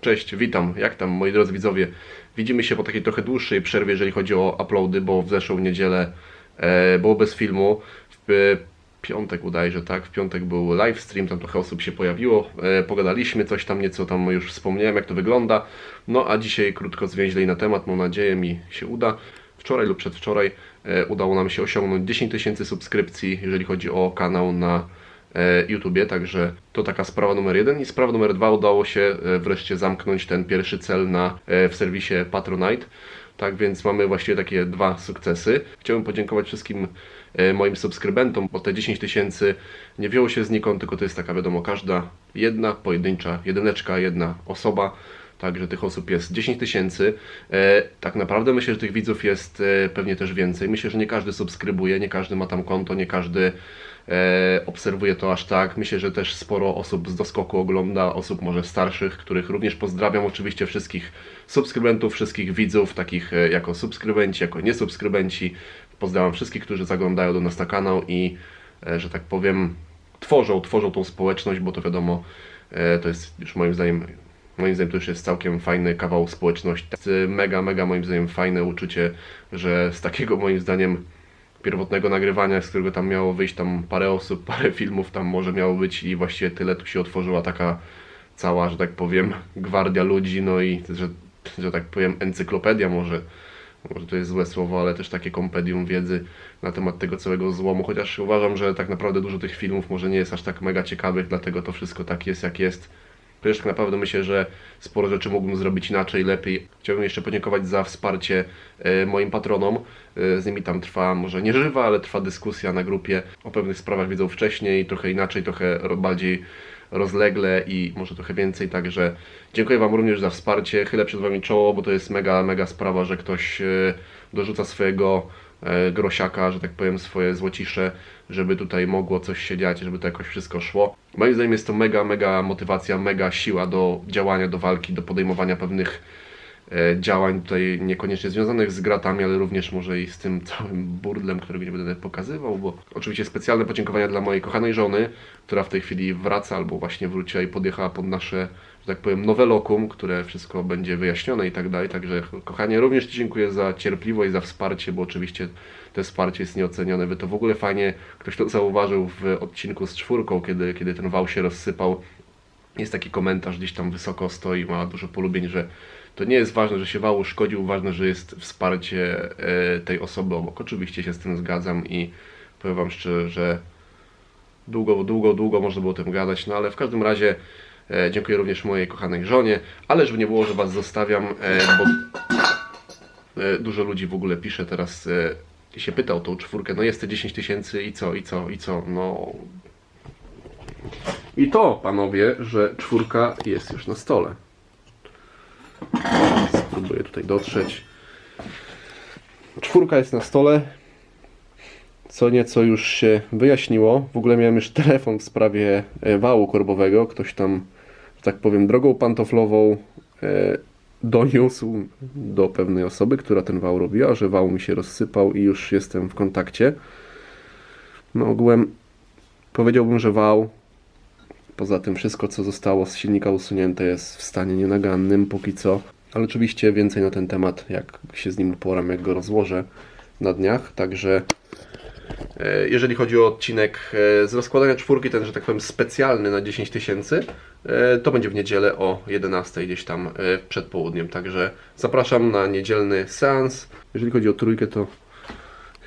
Cześć, witam. Jak tam, moi drodzy widzowie? Widzimy się po takiej trochę dłuższej przerwie, jeżeli chodzi o uploady, bo w zeszłą niedzielę e, było bez filmu. W e, piątek udaje, tak. W piątek był live stream, tam trochę osób się pojawiło. E, pogadaliśmy, coś tam nieco tam już wspomniałem, jak to wygląda. No a dzisiaj krótko zwięźlej na temat, mam nadzieję mi się uda. Wczoraj lub przedwczoraj e, udało nam się osiągnąć 10 tysięcy subskrypcji, jeżeli chodzi o kanał na YouTubie, także to taka sprawa numer jeden. I sprawa numer dwa, udało się e, wreszcie zamknąć ten pierwszy cel na, e, w serwisie Patronite. Tak więc mamy właściwie takie dwa sukcesy. Chciałbym podziękować wszystkim e, moim subskrybentom, bo te 10 tysięcy nie wzięło się znikąd, tylko to jest taka wiadomo, każda jedna pojedyncza, jedyneczka, jedna osoba. Także tych osób jest 10 tysięcy. E, tak naprawdę myślę, że tych widzów jest e, pewnie też więcej. Myślę, że nie każdy subskrybuje, nie każdy ma tam konto, nie każdy e, obserwuje to aż tak. Myślę, że też sporo osób z doskoku ogląda, osób może starszych, których również pozdrawiam. Oczywiście wszystkich subskrybentów, wszystkich widzów, takich jako subskrybenci, jako niesubskrybenci. Pozdrawiam wszystkich, którzy zaglądają do nas na kanał i, że tak powiem, tworzą, tworzą tą społeczność, bo to wiadomo, to jest już moim zdaniem Moim zdaniem to już jest całkiem fajny kawał społeczności. Mega, mega moim zdaniem fajne uczucie, że z takiego moim zdaniem pierwotnego nagrywania, z którego tam miało wyjść tam parę osób, parę filmów tam może miało być i właściwie tyle tu się otworzyła taka cała, że tak powiem, gwardia ludzi, no i że, że tak powiem encyklopedia może, może to jest złe słowo, ale też takie kompedium wiedzy na temat tego całego złomu, chociaż uważam, że tak naprawdę dużo tych filmów może nie jest aż tak mega ciekawych, dlatego to wszystko tak jest jak jest. Chociaż tak naprawdę myślę, że sporo rzeczy mógłbym zrobić inaczej, lepiej. Chciałbym jeszcze podziękować za wsparcie e, moim patronom. E, z nimi tam trwa, może nie żywa, ale trwa dyskusja na grupie. O pewnych sprawach wiedzą wcześniej, trochę inaczej, trochę ro- bardziej rozlegle i może trochę więcej, także dziękuję Wam również za wsparcie. Chylę przed Wami czoło, bo to jest mega, mega sprawa, że ktoś e, dorzuca swojego grosiaka, że tak powiem, swoje złocisze, żeby tutaj mogło coś się dziać, żeby to jakoś wszystko szło. Moim zdaniem jest to mega, mega motywacja, mega siła do działania, do walki, do podejmowania pewnych e, działań tutaj niekoniecznie związanych z gratami, ale również może i z tym całym burdlem, którego nie będę pokazywał, bo oczywiście specjalne podziękowania dla mojej kochanej żony, która w tej chwili wraca albo właśnie wróciła i podjechała pod nasze, że tak powiem, nowe lokum, które wszystko będzie wyjaśnione i tak dalej. Także kochanie, również Ci dziękuję za cierpliwość, za wsparcie, bo oczywiście to wsparcie jest nieocenione. Wy to w ogóle fajnie, ktoś to zauważył w odcinku z czwórką, kiedy, kiedy ten wał się rozsypał. Jest taki komentarz gdzieś tam wysoko stoi, ma dużo polubień, że to nie jest ważne, że się wał uszkodził, ważne, że jest wsparcie e, tej osoby obok. Oczywiście się z tym zgadzam i powiem Wam szczerze, że długo, długo, długo można było o tym gadać, no ale w każdym razie e, dziękuję również mojej kochanej żonie, ale żeby nie było, że Was zostawiam, e, bo dużo ludzi w ogóle pisze teraz się pyta o tą czwórkę, no jest te 10 tysięcy i co, i co, i co, no... I to, panowie, że czwórka jest już na stole. Spróbuję tutaj dotrzeć. Czwórka jest na stole. Co nieco już się wyjaśniło. W ogóle miałem już telefon w sprawie e, wału korbowego. Ktoś tam, że tak powiem, drogą pantoflową e, doniósł do pewnej osoby, która ten wał robiła, że wał mi się rozsypał i już jestem w kontakcie. No ogółem powiedziałbym, że wał Poza tym wszystko, co zostało z silnika usunięte jest w stanie nienagannym póki co. Ale oczywiście więcej na ten temat, jak się z nim uporam, jak go rozłożę na dniach. Także e, jeżeli chodzi o odcinek e, z rozkładania czwórki, ten, że tak powiem, specjalny na 10 tysięcy, e, to będzie w niedzielę o 11 gdzieś tam przed południem. Także zapraszam na niedzielny seans. Jeżeli chodzi o trójkę, to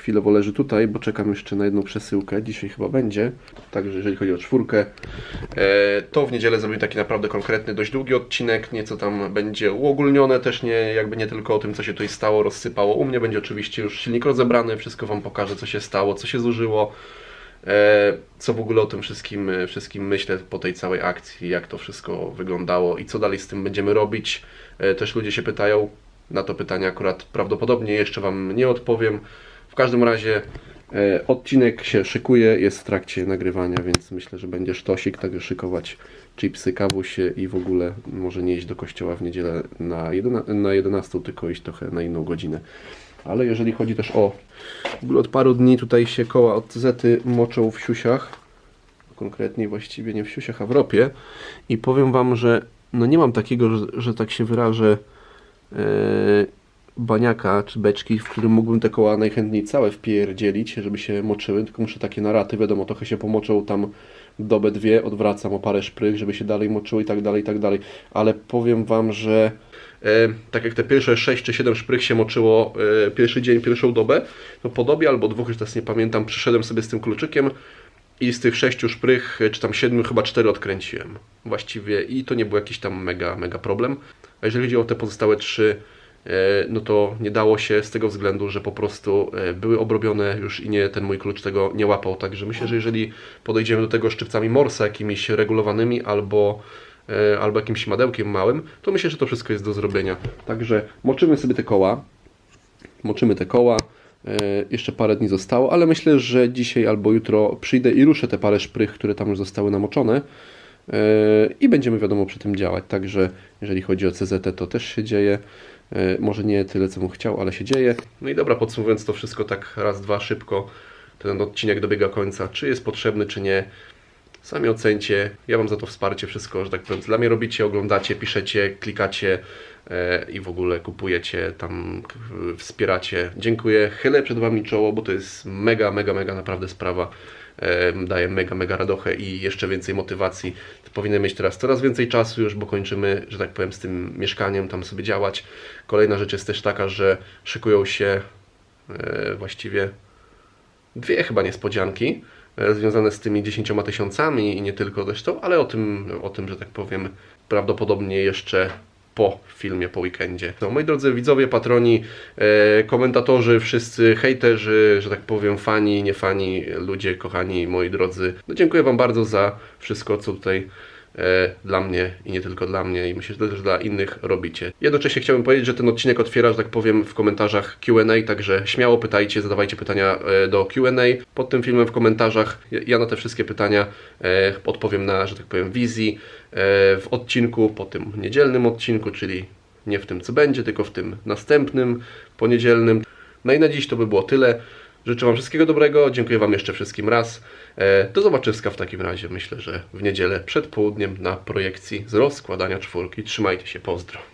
chwilowo leży tutaj, bo czekam jeszcze na jedną przesyłkę. Dzisiaj chyba będzie. Także jeżeli chodzi o czwórkę, e, to w niedzielę zrobię taki naprawdę konkretny, dość długi odcinek. Nieco tam będzie uogólnione, też nie, jakby nie tylko o tym, co się tutaj stało, rozsypało. U mnie będzie oczywiście już silnik rozebrany, wszystko Wam pokażę, co się stało, co się zużyło. E, co w ogóle o tym wszystkim, e, wszystkim myślę po tej całej akcji, jak to wszystko wyglądało i co dalej z tym będziemy robić. Też ludzie się pytają, na to pytanie akurat prawdopodobnie jeszcze Wam nie odpowiem. W każdym razie e, odcinek się szykuje, jest w trakcie nagrywania, więc myślę, że będzie sztosik, także szykować chipsy, kawusie i w ogóle może nie iść do kościoła w niedzielę na, 11, na 11, tylko iść trochę na inną godzinę. Ale jeżeli chodzi też o... W ogóle od paru dni tutaj się koła od Zety moczą w siusiach. Konkretnie właściwie nie w siusiach, a w ropie. I powiem Wam, że no nie mam takiego, że, że tak się wyrażę, e, baniaka czy beczki, w którym mógłbym te koła najchętniej całe wpierdzielić, żeby się moczyły, tylko muszę takie naraty, wiadomo, trochę się pomoczą tam dobę, dwie, odwracam o parę szprych, żeby się dalej moczyły i tak dalej, i tak dalej, ale powiem Wam, że e, tak jak te pierwsze 6 czy 7 szprych się moczyło e, pierwszy dzień, pierwszą dobę, to po dobie albo dwóch, już teraz nie pamiętam, przyszedłem sobie z tym kluczykiem i z tych sześciu szprych, czy tam siedmiu, chyba cztery odkręciłem właściwie i to nie był jakiś tam mega, mega problem. A jeżeli chodzi o te pozostałe trzy, e, no to nie dało się z tego względu, że po prostu e, były obrobione już i nie, ten mój klucz tego nie łapał. Także myślę, że jeżeli podejdziemy do tego szczypcami Morsa, jakimiś regulowanymi albo, e, albo jakimś madełkiem małym, to myślę, że to wszystko jest do zrobienia. Także moczymy sobie te koła, moczymy te koła. E, Jeszcze parę dni zostało, ale myślę, że dzisiaj albo jutro przyjdę i ruszę te parę szprych, które tam już zostały namoczone e, i będziemy wiadomo przy tym działać. Także jeżeli chodzi o CZT, to też się dzieje. E, Może nie tyle, co bym chciał, ale się dzieje. No i dobra, podsumowując to wszystko tak raz, dwa, szybko, ten odcinek dobiega końca. Czy jest potrzebny, czy nie, Sami ocencie. Ja Wam za to wsparcie wszystko, że tak powiem, dla mnie robicie, oglądacie, piszecie, klikacie e, i w ogóle kupujecie, tam wspieracie. Dziękuję. Chylę przed Wami czoło, bo to jest mega, mega, mega naprawdę sprawa. Daje mega, mega radochę i jeszcze więcej motywacji. Powinien mieć teraz coraz więcej czasu już, bo kończymy, że tak powiem, z tym mieszkaniem, tam sobie działać. Kolejna rzecz jest też taka, że szykują się e, właściwie dwie chyba niespodzianki e, związane z tymi 10 tysiącami i nie tylko zresztą, ale o tym, o tym, że tak powiem, prawdopodobnie jeszcze po filmie, po weekendzie. No, moi drodzy widzowie, patroni, e, komentatorzy, wszyscy hejterzy, że tak powiem, fani, nie fani, ludzie kochani, moi drodzy. No, dziękuję Wam bardzo za wszystko, co tutaj dla mnie i nie tylko dla mnie i myślę, że też dla innych robicie. Jednocześnie chciałbym powiedzieć, że ten odcinek otwiera, że tak powiem, w komentarzach Q&A, także śmiało pytajcie, zadawajcie pytania e, do Q&A pod tym filmem w komentarzach. Ja- na te wszystkie pytania e, odpowiem na, że tak powiem, wizji e, w odcinku, po tym niedzielnym odcinku, czyli nie w tym, co będzie, tylko w tym następnym, poniedzielnym. No i na dziś to by było tyle. Życzę Wam wszystkiego dobrego, dziękuję Wam jeszcze wszystkim raz. E, Do zobaczyska w takim razie, myślę, że w niedzielę przed południem na projekcji z rozkładania czwórki. Trzymajcie się, pozdro.